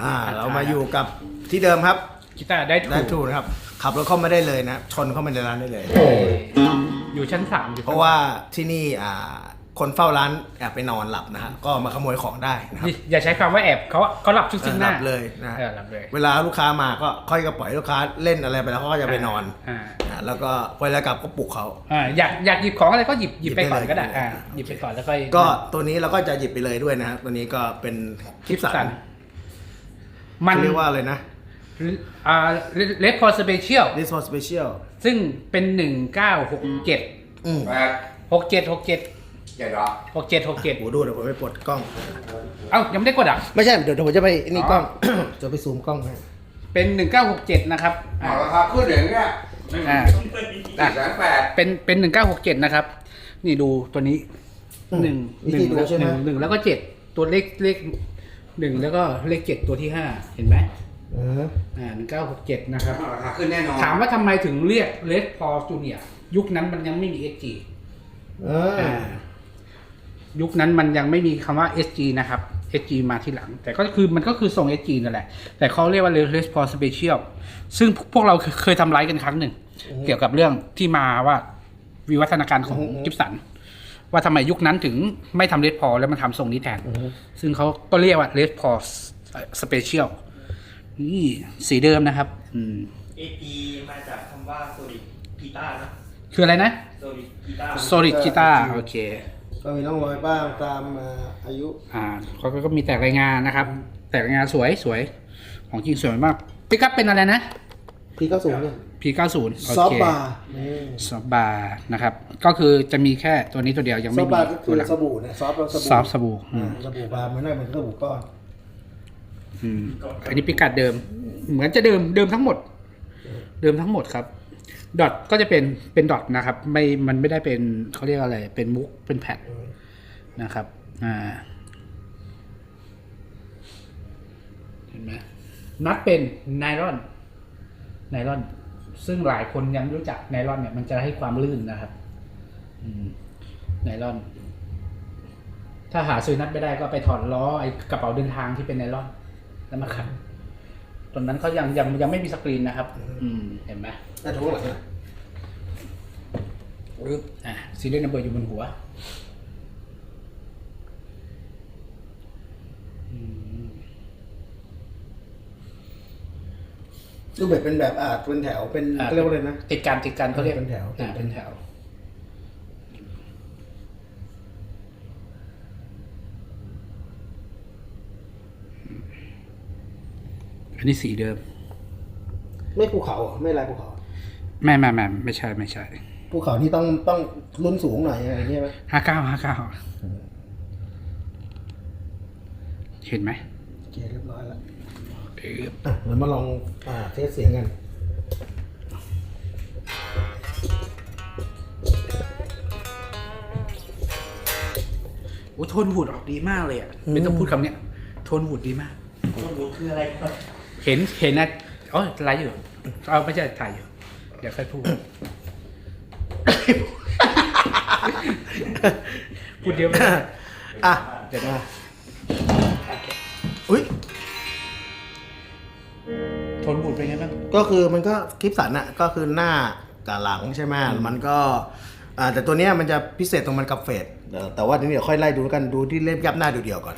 อ่าเรามาอยู่กับที่เดิมครับกีตาร์ได้ถูได้กทูนะครับ ขับรถเข้ามาได้เลยนะชนเข้ามาในร้านได้เลย อยู่ชั้นสามอยู่เพราะว่าที่นี่อ่าคนเฝ้าร้านแอบไปนอนหลับนะฮะก็มาขโมยของได้นะครับอย่าอย่าใช้คำว่าแอบเขาเขาหลับซึ่งซึ่งหหลัน้าบเลยนะเออหลับเลยเวลาลูกค้ามาก็ค่อยก็ปล่อยให้ลูกค้าเล่นอะไรไปแล้วเขาก็จะไปนอนอ่าอ่าแล้วก็เวลากลับก็ปลุกเขา อ่าอยากอยากหยิบของอะไรก็หยิบหยิบไปก่อนหยิบก็ได้ได้เลยอ่าหยิบไปก่อนแล้วค่อย ก็ตัวนี้เราก็จะหยิบไปเลยด้วยนะฮะตัวนี้ก็เป็นคลิปสัน มันเขาเรียกว่าอะไรนะอ่าเลฟพอสเปเชียล this was special ซึ่งเป็นหนึ่งเก้าหกเจ็ดอืมแปดหกเจ็ดหกเจ็ดเจ็ดเหรอหกเจ็ดหกเจ็ดโหดูเดี๋ยวผมไปปลดกล้อง เอ้ายังไม่ได้กดอะ ไม่ใช่เดี๋ยวเดี๋ยวผมจะไปนี่อ๋อกล้อง จะไปซูมกล้องให้เป็นหนึ่งเก้าหกเจ็ดนะครับเอาราคาขึ้นอย่างเงี้ยอ่าสี่แสนแปดเป็นเป็นหนึ่งเก้าหกเจ็ดนะครับ นี่ดูตัวนี้อืมหนึ่งวิหนึ่ธีงดูแล้วใช่ไหหมนึ่งหนึ่งแล้วก็เจ็ดตัวเลขเลข หนึ่งแล้วก็เลขเจ็ดตัวที่ห้าเห็นไหมอืออ่าหนึ่งเก้าหกเจ็ดนะครับ ราคาขึ้นแน่นอนถามว่าทำไมถึงเรียกเลสพอจูเนียยุคนั้นมันยังไม่มี SG อ่าอ่ายุคนั้นมันยังไม่มีคำว่า SG นะครับ SG มาที่หลัง แต่ก็คือมันก็คือส่ง SG นั่นแหละ แต่เขาเรียกว่า Les p a u l Special ซึ่งพวกเราเคยทำไลฟ์กันครั้งหนึ่ง เกี่ยวกับเรื่องที่มาว่าวิวัฒนาการของกิฟสัน ว่าทำไมยุคนั้นถึงไม่ทำเลสพอแล้วมันทำทรงนี้แทน ซึ่งเขาก็เรียกว่าเลสพอสเปเชียลนี่สีเดิมนะครับอืม AP มาจากคำว่า Solid Guitar นะคืออะไรนะ Solid Guitar Solid Guitar โอเค ก็มีร่องรอยบ้างตามอ่าอายุอ่าเขาก็มีแต่รายงานนะครับ แต่รายงานสวยสวยของจริงสวยมากปิกัพเป็นอะไรนะพี่ก็สูงเนี่ย P90 โอซอฟเคบาร์นี่ซอฟบาร์นะครับ ก็คือจะมีแค่ตัวนี้ตัวเดียวยังซอไม่ฟมีบาร์ก็คืตัวอหลังสบู่เนี่ยซอฟเราสบู่ซอฟสบู่อือ่ามสบู่บาร์มันน่าเหมือนสบู่ก้อนอืมอันนี้พิกัดเดิม เหมือนจะเดิมเดิมทั้งหมด เดิมทั้งหมดครับ ดอทก็จะเป็นเป็นดอทนะครับ ไม่มันไม่ได้เป็นเขาเรียกอะไร เป็นมุกเป็นแผ่นนะครับอ่าเห็นไหมนัดเป็นไนลอนไนลอน ซึ่งหลายคนยังไม่รู้จักไนลอนเนี่ยมันจะให้ความลื่นนะครับอืมไนลอน ถ้าหาซื้อนัดไม่ได้ก็ไปถอดล้อไอ้กระเป๋าเดินทางที่เป็นไนลอน แล้วมาขัดตรงนั้นเขายังยังยังไม่มีสกรีนนะครับ อืมเห็นไหมแต่ทุกหลังนะปึ๊บอะซีเรียลนัมเบอร์อยู่บนหัว รูปแบบเป็นแบบอ่าเป็นแถวเป็นอะเขาเรียกว่าอะไรนะติดกันติดกันเขาเรียกเป็นแถวอ่าเป็นแถว อันนี้สีเดิม ไม่ภูเขาเหรอไม่ลายภูเขาไม่ไม่ไม่ไม่ใช่ไม่ใช่ ภูเขานี่ต้องต้องรุ่นสูงหน่อยอะไรเงี้ยไหมห้าเก้าห้าเก้าเห็นไหมโอเคเรียบร้อยแล้ว ปึ๊บอะเดี๋ยวมาลองอ่าเทสเสียงกันโอ้โทนวูดออกดีมากเลยอะไม่ต้องพูดคำเนี้ยโทนวูดดีมาก ต้นรู้คืออะไรครับเห็นเห็นนะอ๋อไลฟ์อยู่เอาไม่ใช่ถ่ายอยู่เดี๋ยวค่อยพูด พูดเดียวไม่ได้ อะ เดี๋ยวนะ ทนบูดเป็นไงบ้าง ก็คือมันก็คลิปสันอะก็คือหน้ากับหลังใช่ไหมมันก็อ่าแต่ตัวเนี้ยมันจะพิเศษตรงมันกับเฟดเดี๋ยวแต่ว่าทีนี้เดี๋ยวค่อยไล่ดูแล้วกันดูที่เล่มยับหน้าดูเดียวก่อน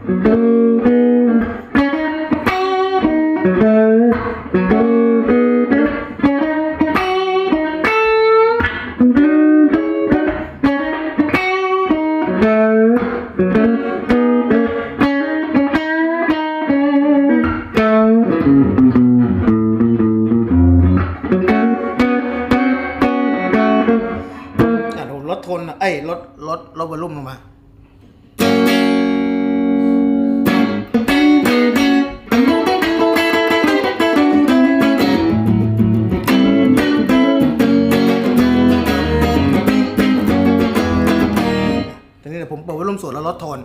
ลดโทนเอ้ยลดลดลดวอลลุ่มลงมา ทีนี้เดี๋ยวผมเปิดวอลลุ่มสูงแล้วลดโทน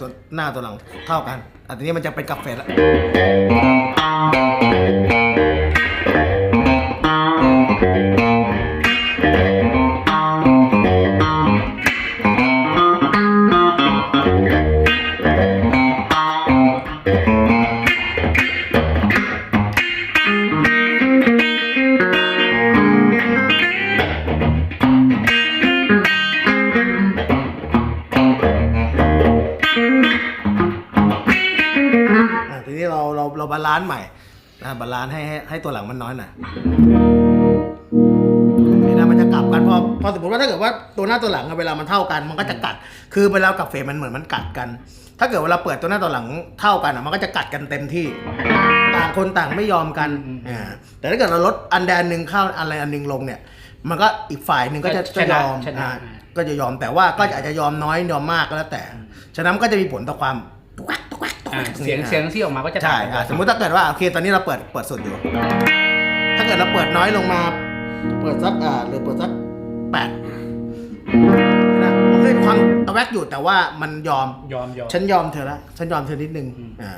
ตัวหน้าตัวหลังเท่ากันอันนี้มันจะเป็นกาแฟแล้วาเราบาลานซ์ใหม่นะบาลานซ์ให้ให้ให้ตัวหลังมันน้อยหน่อยนี่นะมันจะกลับกันพอพอสมมติว่าถ้าเกิดว่าตัวหน้าตัวหลังอะเวลามันเท่ากัน มันก็จะกัด คือเวลากับเฟรมมันเหมือนมันกัดกัน ถ้าเกิดเวลาเปิดตัวหน้าตัวหลังเท่ากันอะมันก็จะกัดกันเต็มที่ ต่างคนต่างไม่ยอมกันอ่าแต่ถ้าเกิดเราลดอันใดอันหนึ่งเข้าอะไรอันหนึ่งลงเนี่ย มันก็อีกฝ่ายหนึ่งก็จะชจะนะยอมชนะ อ่าก็จะยอมแต่ว่าก็อาจจะยอมน้อยยอมมากก็แล้วแต่ ฉะนั้นมันก็จะมีผลต่อความ เสียงนี้นะเสียงที่ออกมาก็จะใช่ต่างกันอะสมมุติถ้าเกิดว่าโอเคตอนนี้เราเปิดเปิดสุดอยู่ ถ้าเกิดเราเปิดน้อยลงมา เปิดสักอ่าหรือเปิดสักแปดนะมันก็เป็นความตะแวกอยู่แต่ว่ามันยอม ยอมยอม ฉันยอมเธอละฉันยอมเธอนิดนึงอืม อ่า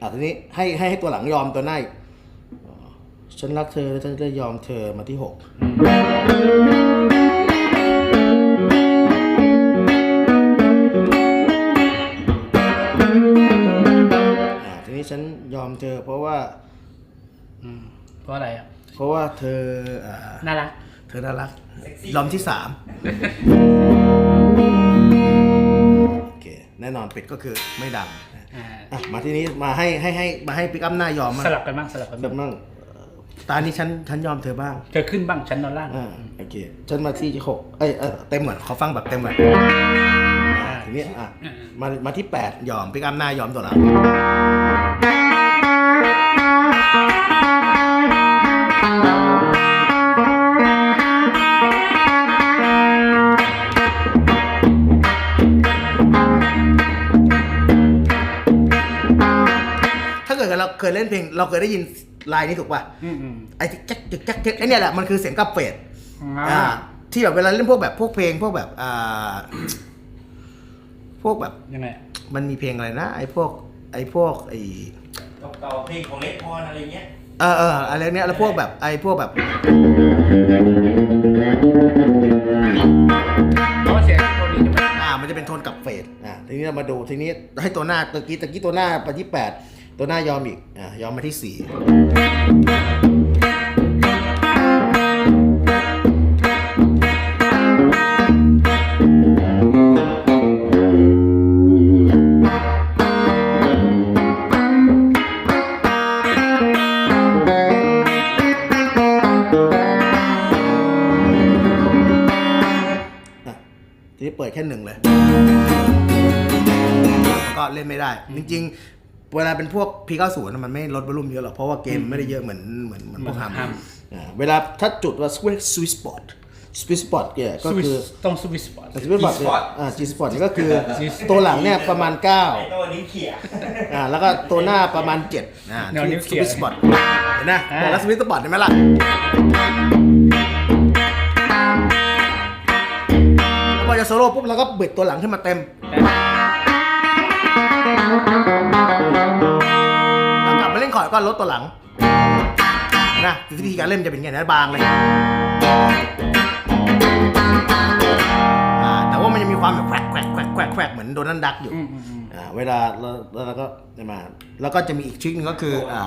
อ่าทีนี้ให้ให้ให้ตัวหลังยอมตัวหน้าอีกอ๋อ ฉันรักเธอแล้วฉันจะยอมเธอมาที่หกอ่าทีนี้ฉันยอมเธอเพราะว่าอืมเพราะอะไรอะ เพราะว่าเธออ่า น่ารัก เธอน่ารักยอมที่สามโอเค แน่นอนปิดก็คือไม่ดังอ่า อะมาที่นี้มาให้ให้ให้มาให้ปิกอัพหน้ายอมมั้งสลับกันบ้างสลับกันแบบ้าง บมั่งเอ่อ ตานี้ฉันฉันยอมเธอบ้าง เธอขึ้นบ้างฉันนอนล่างอ่าโอเคฉันมาที่หกเอ้ยเออเต็มก่อนขอฟังแบบเต็มก่อนอ่าทีนี้อะมามาที่แปดยอมปิกอัพหน้ายอมตัวหลังถ้าเกิดเราเคยเล่นเพลงเราเคยได้ยิน ลายนี้ถูกป่ะอืมอืมไอ้ที่แจ๊กจ๊กแจ๊กแจ๊กไอ้เนี่ยแหละมันคือเสียงกับเฟดอ่าอ่าที่แบบเวลาเล่นพวกแบบพวกเพลงพวกแบบอ่าพวกแบบยังไงมันมีเพลงอะไรนะไอ้พวก ไอ้พวกไอ้ต่อเพลงของเล็กพรอะไรเงี้ยเออเอออะไรเนี้ยแล้วพวกแบบไอ้พวกแบบเพราะว่าเสียงตัวนี้จะไม่อ่ามันจะเป็นโทนกับเฟดอ่าทีนี้เรามาดูทีนี้ให้ตัวหน้าตะกี้ตะกี้ตัวหน้าไปที่แปด ตัวหน้ายอมอีกอ่ายอมมาที่สีอะทีนี้เปิดแค่หนึ่งเลย ก็เล่นไม่ได้ จริงๆ เวลาเป็นพวก P90 นะมันไม่ลดวอลลุ่มเยอะหรอกเพราะว่าเกมไม่ได้เยอะเหมือนเหมือนเหมือนพวกฮัมอ่าเวลาถ้าจุดว่า Swiss Swiss Spot Swiss Spot เนี่ยก็สวิสคือต้องสวิสปอร์ต Swiss Spot เนี่ยอ่า G Spot เนี่ยก็คือตัวหลังเนี่ยประมาณไอ้ตัวนี้เขี่ย9อ่าแล้วก็ตัวหน้าประมาณ7อ่าแนวนิ้ที่วเขีย Swiss Spot เห็นนะอ่าบอกแล้ว Swiss Spot เห็นไหมล่ะแล้วพอจะโซโล่ปุ๊บเราก็บิดตัวหลังขึ้นมาเต็ม แล้วกลับมาเล่นคอร์ดก็ลดตัวหลังนะวิธีการเล่นจะเป็นอย่างนี้นะบางเลยอ่าแต่ว่ามันยังมีความแบบแควกแควกแควกแควกแควกเหมือนโดนัลด์ดักอยู่อืมอืมอืมอ่าเวลาเราเราก็จะมา แล้วก็จะมีอีกทริคหนึงก็คืออ่า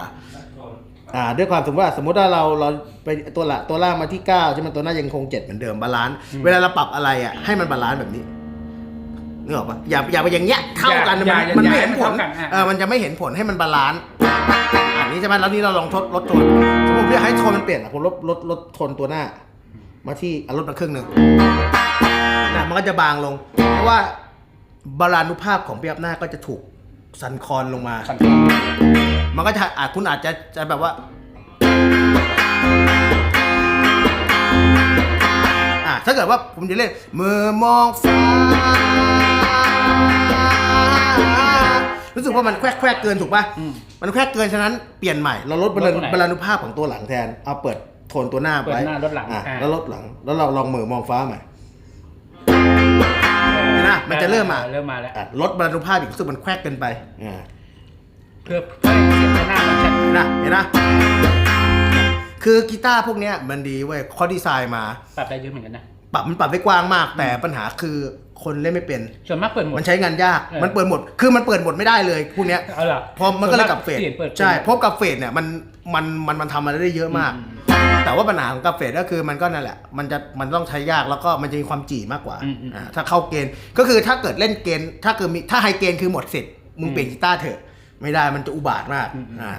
อ่าด้วยความสมมติว่าสมมติว่าเราเราไปตัวละตัวล่างมาที่9ใช่ไหมตัวหน้ายังคง7เหมือนเดิมบาลานซ์เวลาเราปรับอะไรอะให้มันบาลานซ์แบบนี้ นึกออกปะอย่าอย่าไปอย่างเงี้ยเท่ากันอย่ามันอย่ามันไม่อย่าเห็นผลเท่ากันอะ เออมันจะไม่เห็นผลให้มันบาลานซ์อันนี้ใช่ไหมแล้วนี่เราลองทดลดโทนสมมติผมอยากให้โทนมันเปลี่ยนอะผมลดลดลดโทนตัวหน้า มาที่อะลดมาครึ่งหนึ่งนะมันก็จะบางลง เพราะว่าบาลานุภาพของเปียบหน้าก็จะถูกสันคอนลงมา สันติมันก็จะอาจคุณอาจจะจะแบบว่า อะถ้าเกิดว่าผมจะเล่นมือมองฟ้า รู้สึกว่ามันแควกแควกเกินถูกป่ะมันแควกเกินฉะนั้นเปลี่ยนใหม่เราลดบาลานบาลานุภาพของตัวหลังแทนเอาเปิดโทนตัวหน้าเปิดไว้หน้าลดหลังอะอ่า แล้วลดหลัง แล้วเราลองมือมองฟ้าใหม่เห็นไหมมันจะเริ่มมาเริ่มมาแล้ว อะลดบาลานุภาพอีกรู้สึกมันแควกเกินไปอ่า เพื่อเพื่อให้เสียงหน้ามันชัด เห็นนะเห็นนะคือกีตาร์พวกเนี้ยมันดีเว้ยเขาดีไซน์มา ปรับได้เยอะเหมือนกันนะ ปรับมันปรับได้กว้างมาก แต่ปัญหาคือคนเล่นไม่เป็น ส่วนมากเปิดหมด มันใช้งานยาก เออมันเปิดหมด คือมันเปิดหมดไม่ได้เลยพวกเนี้ยเอาเหรอพอมันก็เลยกับเฟดปลี่ยนเปิดใช่เพราะกับเฟดเนี่ยมันมันมันมันทำอะไรได้เยอะมาก แต่ว่าปัญหาของกับเฟดก็คือมันก็นั่นแหละ มันจะมันต้องใช้ยากแล้วก็มันจะมีความจี่มากกว่าอืมอืม อ่าถ้าเข้าเกณฑ์ก็คือถ้าเกิดเล่นเกณฑ์ถ้าเกิดมีถ้าไฮเกณฑ์คือหมดสิทธิ์มึงเปลี่ยนกีตาร์เถอะ ไม่ได้มันจะอุบาทมากอ่า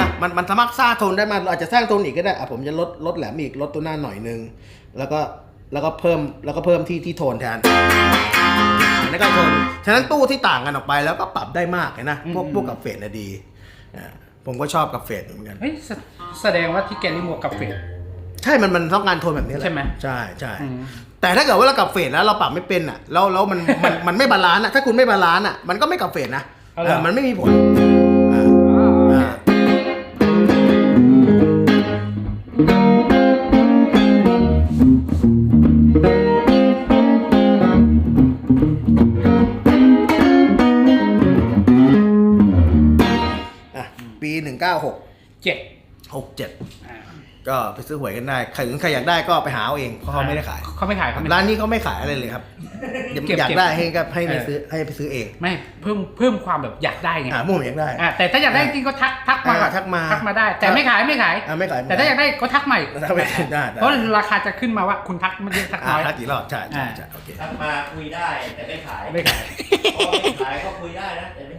นะมันมันสามารถสร้างโทนได้มาเราอาจจะสร้างโทนอีกก็ได้อะผมจะลดลดแหลมอีกลดตัวหน้าหน่อยนึงแล้วก็แล้วก็เพิ่มแล้วก็เพิ่มที่ที่โทนแทนแล้วก็โทนฉะนั้นตู้ที่ต่างกันออกไปแล้วก็ปรับได้มากเลยนะพวกพวกกับเฟดนะดีอ่าผมก็ชอบกับเฟดเหมือนกันเฮ้ยแสแสดงว่าที่แกนี่หมวกกับเฟด ใช่มันมันต้องการโทนแบบนี้แหละใช่ไหม ใช่ใช่อืมแต่ถ้าเกิดว่าเรากับเฟดแล้วเราปรับไม่เป็นอะแล้วแล้วมันมันมันไม่บาลานซ์อะถ้าคุณไม่บาลานซ์อะมันก็ไม่กับเฟดนะเอาเหรอ เออมันไม่มีผล กเจ็ดอ่าก็ไปซื้อหวยกันได้ ใครใครอยากได้ก็ไปหาเอาเอง เพราะเขาไม่ได้ขาย เขาไม่ขายเขาไม่ร้านนี้เขาไม่ขายอะไรเลยครับเก็บอยากเก็บได้ให้ก็ให้ไปเออซื้อให้ไปซื้อเอง ไม่เพิ่มเพิ่มความแบบอยากได้ไงอ่ามุ่งอยากได้อ่าแต่ถ้าอยากได้จริงก็ทักทักมาอ่าทักมาทักมาได้ แต่ไม่ขายไม่ขายอ่าไม่ขาย แต่ถ้าอยากได้ก็ทักใหม่ถ้าไม่ได้ได้เพราะราคาจะขึ้นมาว่าคุณทักมันเยอะทักอ่าน้อยทักกี่รอบใช่ใช่ใช่โอเคทักมาคุยได้แต่ไม่ขายไม่ขายเพราะไม่ขายก็คุยได้นะแต่ไม่